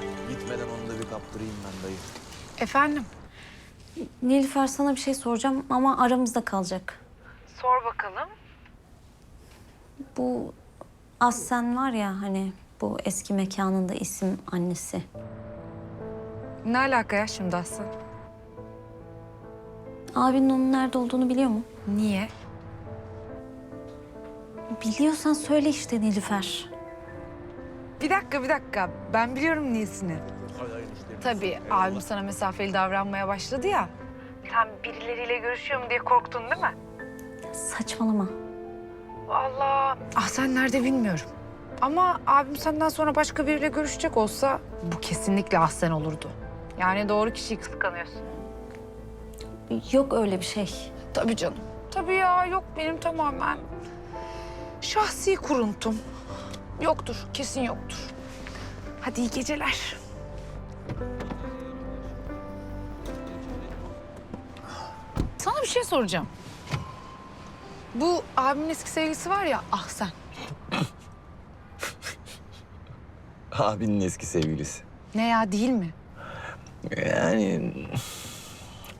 Heh, gitmeden onu da bir kaptırayım ben dayı. Efendim? Nilüfer sana bir şey soracağım ama aramızda kalacak. Sor bakalım. Bu Assen var ya hani bu eski mekanında isim annesi. Ne alaka ya şimdi Aslı? Abinin onun nerede olduğunu biliyor mu? Niye? Biliyorsan söyle işte Nilüfer. Bir dakika bir dakika. Ben biliyorum niyesini. Tabii abim sana mesafeli davranmaya başladı ya. Sen birileriyle görüşüyor mu diye korktun değil mi? Saçmalama. Allah. Ah sen nerede bilmiyorum. Ama abim senden sonra başka biriyle görüşecek olsa bu kesinlikle Ahsen olurdu. Yani doğru kişiyi kıskanıyorsun. Yok öyle bir şey. Tabii canım. Tabii ya yok benim tamamen şahsi kuruntum. Yoktur, kesin yoktur. Hadi iyi geceler. Sana bir şey soracağım. Bu abimin eski sevgilisi var ya ah sen. Abinin eski sevgilisi. Ne ya değil mi? Yani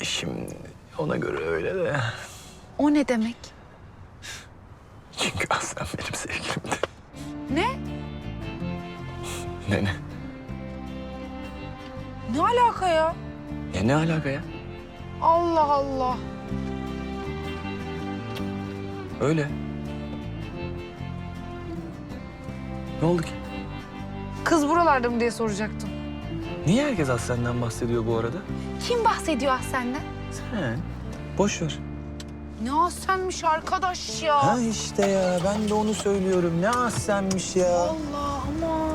şimdi ona göre öyle de. O ne demek? Çünkü Aslan benim Ne ne? Alaka ya? Ya ne alaka ya? Allah Allah. Öyle. Ne oldu ki? Kız buralarda mı diye soracaktım. Niye herkes Aslan'dan bahsediyor bu arada? Kim bahsediyor ah senden? Sen. Boş ver. Ne ah senmiş arkadaş ya. Ha işte ya ben de onu söylüyorum. Ne Aslan'mış ya. Allah ama.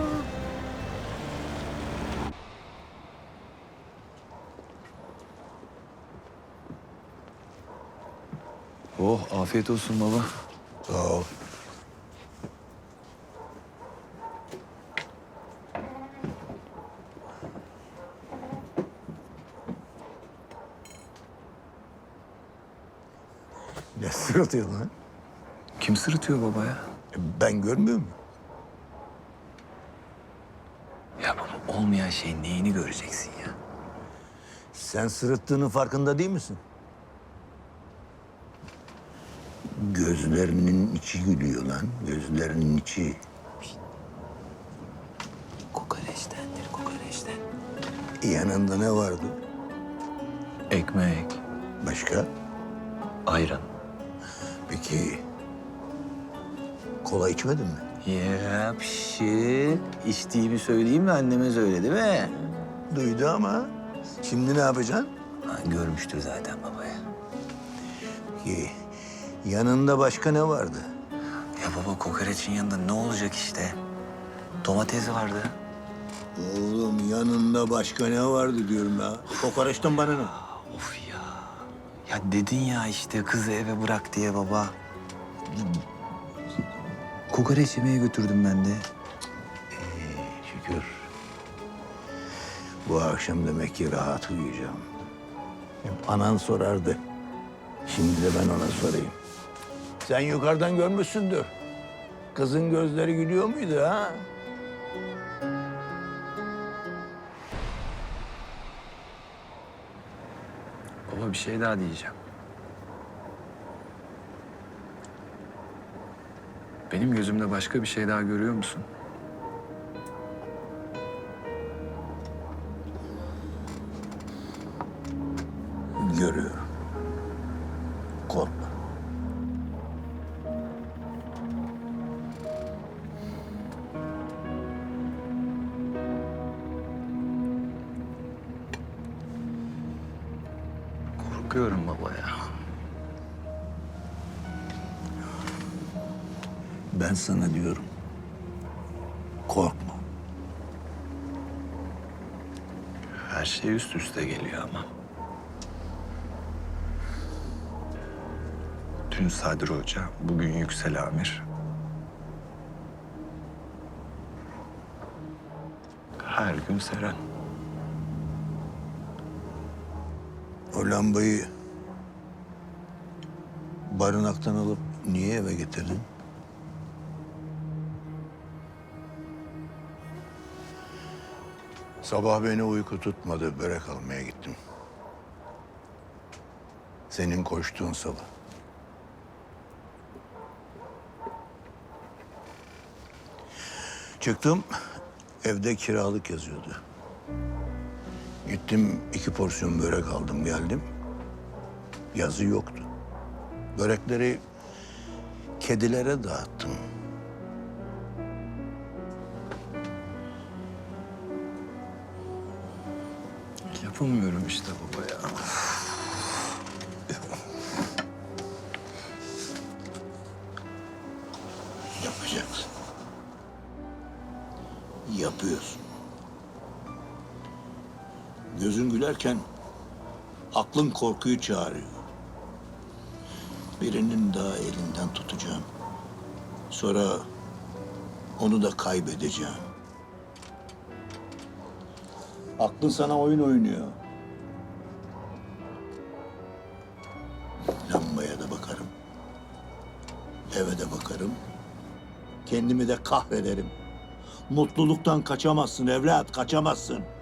Oh afiyet olsun baba. Sağ ol. Ne sırıtıyor lan? Kim sırıtıyor baba ya? E, Ben görmüyor muyum? Ya baba olmayan şeyin neyini göreceksin ya? Sen sırıttığının farkında değil misin? Gözlerinin içi gülüyor lan. Gözlerinin içi. Kokoreçtendir kokoreçten. Yanında ne vardı? Ekmek, Başka? ayran. Peki kola içmedin mi? Yapşık. İçtiğimi söyleyeyim mi anneme söyledi mi? Duydu ama şimdi ne yapacaksın? Ha, görmüştür zaten babaya. Ki yanında başka ne vardı? Ya baba kokoreçin yanında ne olacak işte? Domates vardı. Oğlum yanında başka ne vardı diyorum ya. Kokoreçten bana ne? Of ya. Ya dedin ya işte kızı eve bırak diye baba. Kokoreç yemeye götürdüm ben de. Şükür. Bu akşam demek ki rahat uyuyacağım. Hep anan sorardı. Şimdi de ben ona sorayım. Sen yukarıdan görmüşsündür. Kızın gözleri gülüyor muydu ha? Baba bir şey daha diyeceğim. Benim gözümde başka bir şey daha görüyor musun? Görüyorum. Korkuyorum baba ya. Ben sana diyorum. Korkma. Her şey üst üste geliyor ama. Dün Sadri Hoca, bugün Yüksel Amir. Her gün Seren. O lambayı barınaktan alıp niye eve getirdin? Sabah beni uyku tutmadı. Börek almaya gittim. Senin koştuğun sabah. Çıktım. Evde kiralık yazıyordu. Gittim iki porsiyon börek aldım geldim. Yazı yoktu. Börekleri kedilere dağıttım. Yapamıyorum işte baba ya. Yapacaksın. Yapıyorsun. Gözün gülerken aklın korkuyu çağırıyor. Birinin daha elinden tutacağım. Sonra onu da kaybedeceğim. Aklın sana oyun oynuyor. Lambaya da bakarım. Eve de bakarım. Kendimi de kahrederim. Mutluluktan kaçamazsın evlat, kaçamazsın.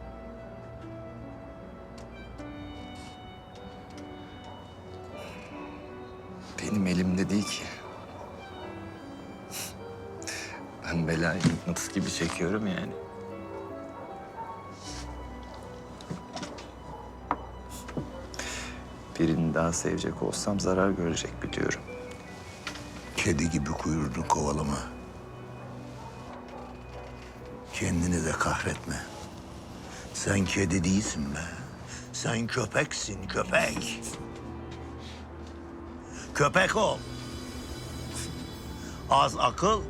Ben belayı mıknatıs gibi çekiyorum yani. Birini daha sevecek olsam zarar görecek biliyorum. Kedi gibi kuyruğunu kovalama. Kendini de kahretme. Sen kedi değilsin be. Sen köpeksin, köpek. Köpek ol. Az akıl,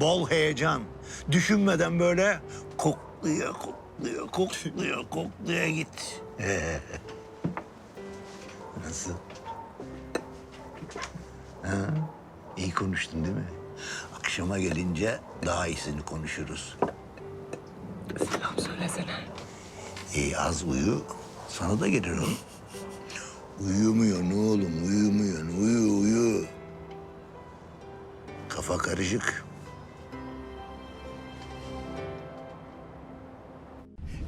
bol heyecan. Düşünmeden böyle kokluya kokluya kokluya kokluya git. Nasıl? İyi konuştun değil mi? Akşama gelince daha iyisini konuşuruz. Selam söylesene. İyi az uyu, sana da gelir o. Uyumuyor ne oğlum, uyumuyor. Uyu, uyu. Kafa karışık.